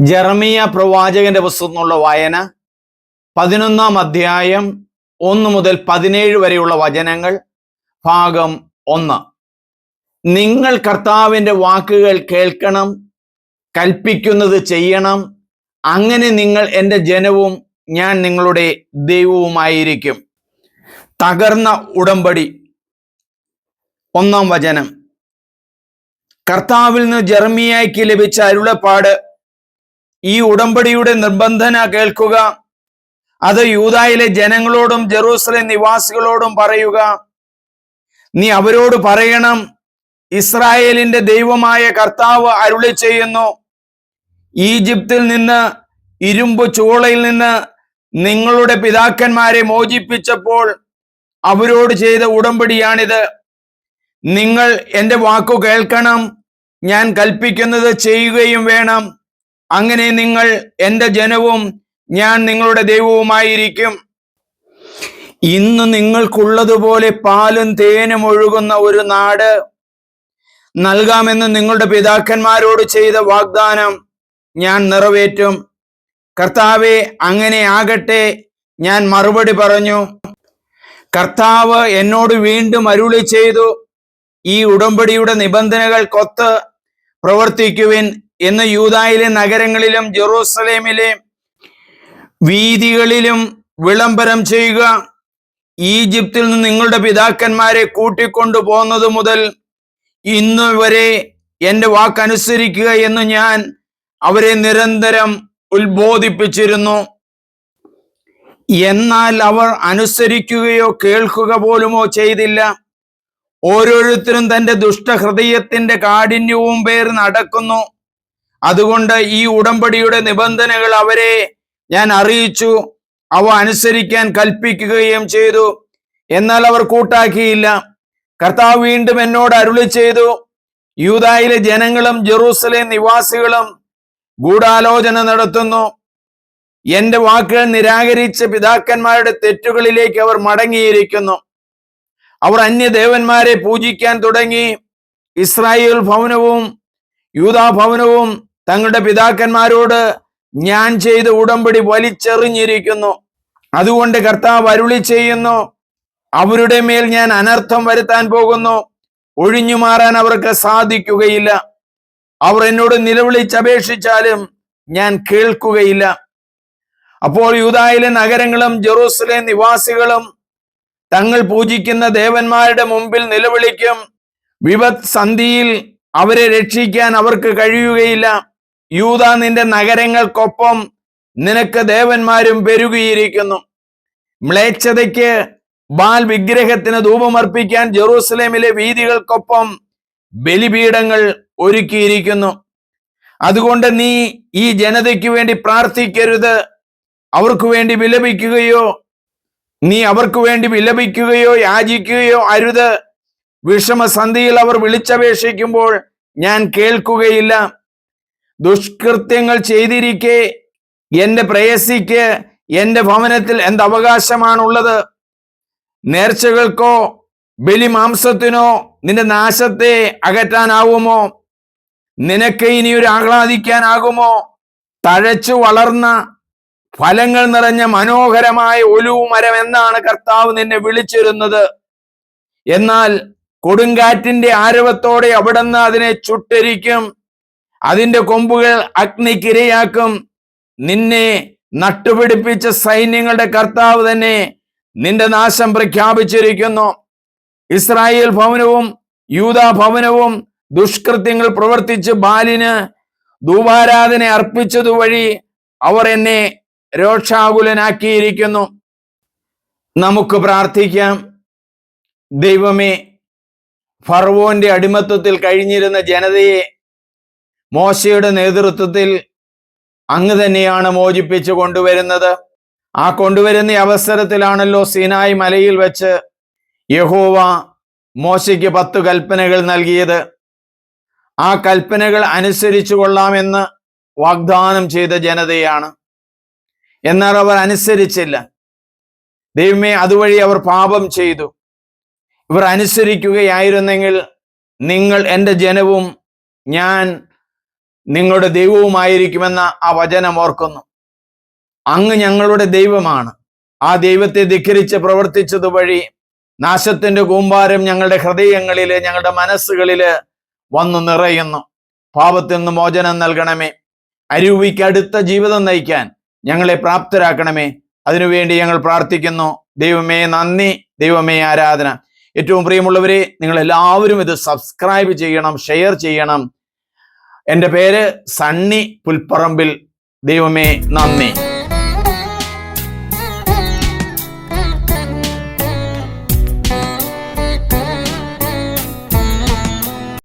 ജെറമിയ പ്രവാചകന്റെ പുസ്തകത്തിനുള്ള വായന പതിനൊന്നാം അധ്യായം ഒന്ന് മുതൽ പതിനേഴ് വരെയുള്ള വചനങ്ങൾ ഭാഗം ഒന്ന്. നിങ്ങൾ കർത്താവിന്റെ വാക്കുകൾ കേൾക്കണം കൽപ്പിക്കുന്നത് ചെയ്യണം അങ്ങനെ നിങ്ങൾ എന്റെ ജനവും ഞാൻ നിങ്ങളുടെ ദൈവവുമായിരിക്കും. തകർന്ന ഉടമ്പടി. ഒന്നാം വചനം. കർത്താവിൽ നിന്ന് ജെറമിയായ്ക്ക് ലഭിച്ച അരുളപ്പാട് ഈ ഉടമ്പടിയുടെ നിർബന്ധന കേൾക്കുക. അത് യൂതായിലെ ജനങ്ങളോടും ജെറൂസലേം നിവാസികളോടും പറയുക. നീ അവരോട് പറയണം ഇസ്രായേലിന്റെ ദൈവമായ കർത്താവ് അരുളി ചെയ്യുന്നു. ഈജിപ്തിൽ നിന്ന് ഇരുമ്പ് ചൂളയിൽ നിന്ന് നിങ്ങളുടെ പിതാക്കന്മാരെ മോചിപ്പിച്ചപ്പോൾ അവരോട് ചെയ്ത ഉടമ്പടിയാണിത്. നിങ്ങൾ എന്റെ വാക്കു കേൾക്കണം ഞാൻ കൽപ്പിക്കുന്നത് ചെയ്യുകയും വേണം. അങ്ങനെ നിങ്ങൾ എന്റെ ജനവും ഞാൻ നിങ്ങളുടെ ദൈവവുമായിരിക്കും. ഇന്ന് നിങ്ങൾക്കുള്ളതുപോലെ പാലും തേനും ഒഴുകുന്ന ഒരു നാട് നൽകാമെന്ന് നിങ്ങളുടെ പിതാക്കന്മാരോട് ചെയ്ത വാഗ്ദാനം ഞാൻ നിറവേറ്റും. കർത്താവെ അങ്ങനെ ആകട്ടെ ഞാൻ മറുപടി പറഞ്ഞു. കർത്താവ് എന്നോട് വീണ്ടും അരുളി ചെയ്തു ഈ ഉടമ്പടിയുടെ നിബന്ധനകൾക്കൊത്ത് പ്രവർത്തിക്കുവിൻ എന്ന് യൂതായിലെ നഗരങ്ങളിലും ജെറൂസലേമിലെ വീതികളിലും വിളംബരം ചെയ്യുക. ഈജിപ്തിൽ നിന്ന് നിങ്ങളുടെ പിതാക്കന്മാരെ കൂട്ടിക്കൊണ്ടു പോന്നത് മുതൽ ഇന്നു വരെ എന്റെ വാക്കനുസരിക്കുക എന്ന് ഞാൻ അവരെ നിരന്തരം ഉത്ബോധിപ്പിച്ചിരുന്നു. എന്നാൽ അവർ അനുസരിക്കുകയോ കേൾക്കുക പോലുമോ ചെയ്തില്ല. ഓരോരുത്തരും തന്റെ ദുഷ്ടഹൃദയത്തിന്റെ കാഠിന്യവും പേർ നടക്കുന്നു. അതുകൊണ്ട് ഈ ഉടമ്പടിയുടെ നിബന്ധനകൾ അവരെ ഞാൻ അറിയിച്ചു. അവ അനുസരിക്കാൻ കൽപ്പിക്കുകയും ചെയ്തു. എന്നാൽ അവർ കൂട്ടാക്കിയില്ല. കർത്താവ് വീണ്ടും എന്നോട് അരുളി ചെയ്തു. യൂതായിലെ ജനങ്ങളും ജെറൂസലേം നിവാസികളും ഗൂഢാലോചന നടത്തുന്നു. എന്റെ വാക്കുകൾ നിരാകരിച്ച പിതാക്കന്മാരുടെ തെറ്റുകളിലേക്ക് അവർ മടങ്ങിയിരിക്കുന്നു. അവർ അന്യദേവന്മാരെ പൂജിക്കാൻ തുടങ്ങി. ഇസ്രായേൽ ഭവനവും യൂതാ ഭവനവും തങ്ങളുടെ പിതാക്കന്മാരോട് ഞാൻ ചെയ്ത ഉടമ്പടി വലിച്ചെറിഞ്ഞിരിക്കുന്നു. അതുകൊണ്ട് കർത്താവ് അരുളി ചെയ്യുന്നു അവരുടെ മേൽ ഞാൻ അനർത്ഥം വരുത്താൻ പോകുന്നു ഒഴിഞ്ഞു മാറാൻ അവർക്ക് സാധിക്കുകയില്ല. അവർ എന്നോട് നിലവിളിച്ചപേക്ഷിച്ചാലും ഞാൻ കേൾക്കുകയില്ല. അപ്പോൾ യൂതായിലെ നഗരങ്ങളും ജെറൂസലേം നിവാസികളും തങ്ങൾ പൂജിക്കുന്ന ദേവന്മാരുടെ മുമ്പിൽ നിലവിളിക്കും വിപത് സന്ധിയിൽ അവരെ രക്ഷിക്കാൻ അവർക്ക് കഴിയുകയില്ല. യൂത നിന്റെ നഗരങ്ങൾക്കൊപ്പം നിനക്ക് ദേവന്മാരും പെരുകിയിരിക്കുന്നു. മ്ലേച്ഛതയ്ക്ക് ബാൽ വിഗ്രഹത്തിന് ധൂപമർപ്പിക്കാൻ ജെറൂസലേമിലെ വീതികൾക്കൊപ്പം ബലിപീഠങ്ങൾ ഒരുക്കിയിരിക്കുന്നു. അതുകൊണ്ട് നീ ഈ ജനതയ്ക്ക് വേണ്ടി പ്രാർത്ഥിക്കരുത്. അവർക്ക് വേണ്ടി വിലപിക്കുകയോ നീ അവർക്ക് വേണ്ടി വിലപിക്കുകയോ യാചിക്കുകയോ അരുത്. വിഷമസന്ധിയിൽ അവർ വിളിച്ചപേക്ഷിക്കുമ്പോൾ ഞാൻ കേൾക്കുകയില്ല. ദുഷ്കൃത്യങ്ങൾ ചെയ്തിരിക്കെ എന്റെ പ്രേയസിക്ക് എന്റെ ഭവനത്തിൽ എന്തവകാശമാണുള്ളത് നേർച്ചകൾക്കോ ബലിമാംസത്തിനോ നിന്റെ നാശത്തെ അകറ്റാനാവുമോ? നിനക്ക് ഇനി ഒരു ആഹ്ലാദിക്കാനാകുമോ? തഴച്ചു വളർന്ന ഫലങ്ങൾ നിറഞ്ഞ മനോഹരമായ ഒലുവു മരം എന്നാണ് കർത്താവ് നിന്നെ വിളിച്ചിരുന്നത്. എന്നാൽ കൊടുങ്കാറ്റിന്റെ ആരവത്തോടെ അവിടുന്ന് അതിനെ ചുട്ടരിക്കും. അതിന്റെ കൊമ്പുകൾ അഗ്നിക്കിരയാക്കും. നിന്നെ നട്ടുപിടിപ്പിച്ച സൈന്യങ്ങളുടെ കർത്താവ് തന്നെ നിന്റെ നാശം പ്രഖ്യാപിച്ചിരിക്കുന്നു. ഇസ്രായേൽ ഭവനവും യൂതാ ഭവനവും ദുഷ്കൃത്യങ്ങൾ പ്രവർത്തിച്ച് ബാലിന് ധൂപാരാധന അർപ്പിച്ചതുവഴി അവർ എന്നെ രോക്ഷാകുലനാക്കിയിരിക്കുന്നു. നമുക്ക് പ്രാർത്ഥിക്കാം. ദൈവമേ ഫർവോന്റെ അടിമത്വത്തിൽ കഴിഞ്ഞിരുന്ന ജനതയെ മോശയുടെ നേതൃത്വത്തിൽ അങ്ങ് തന്നെയാണ് മോചിപ്പിച്ചു കൊണ്ടുവരുന്നത്. ആ കൊണ്ടുവരുന്ന അവസരത്തിലാണല്ലോ സീനായി മലയിൽ വെച്ച് യഹോവ മോശയ്ക്ക് പത്ത് കൽപ്പനകൾ നൽകിയത്. ആ കൽപ്പനകൾ അനുസരിച്ചു കൊള്ളാമെന്ന് വാഗ്ദാനം ചെയ്ത ജനതയാണ്. എന്നാൽ അവർ അനുസരിച്ചില്ല. ദൈവമേ അതുവഴി അവർ പാപം ചെയ്തു. ഇവർ അനുസരിക്കുകയായിരുന്നെങ്കിൽ നിങ്ങൾ എന്റെ ജനവും ഞാൻ നിങ്ങളുടെ ദൈവവുമായിരിക്കുമെന്ന ആ വചനം ഓർക്കുന്നു. അങ്ങ് ഞങ്ങളുടെ ദൈവമാണ്. ആ ദൈവത്തെ ധിക്കരിച്ച് പ്രവർത്തിച്ചതുവഴി നാശത്തിന്റെ കൂമ്പാരം ഞങ്ങളുടെ ഹൃദയങ്ങളിൽ ഞങ്ങളുടെ മനസ്സുകളിൽ വന്നു നിറയുന്നു. പാപത്തിൽ നിന്ന് മോചനം നൽകണമേ. അരൂപിക്ക് അടുത്ത ജീവിതം നയിക്കാൻ ഞങ്ങളെ പ്രാപ്തരാക്കണമേ. അതിനുവേണ്ടി ഞങ്ങൾ പ്രാർത്ഥിക്കുന്നു. ദൈവമേ നന്ദി ദൈവമേ ആരാധന. ഏറ്റവും പ്രിയമുള്ളവരെ നിങ്ങൾ എല്ലാവരും ഇത് സബ്സ്ക്രൈബ് ചെയ്യണം ഷെയർ ചെയ്യണം. എന്റെ പേര് സണ്ണി പുൽപ്പറമ്പിൽ. ദൈവമേ നന്ദി.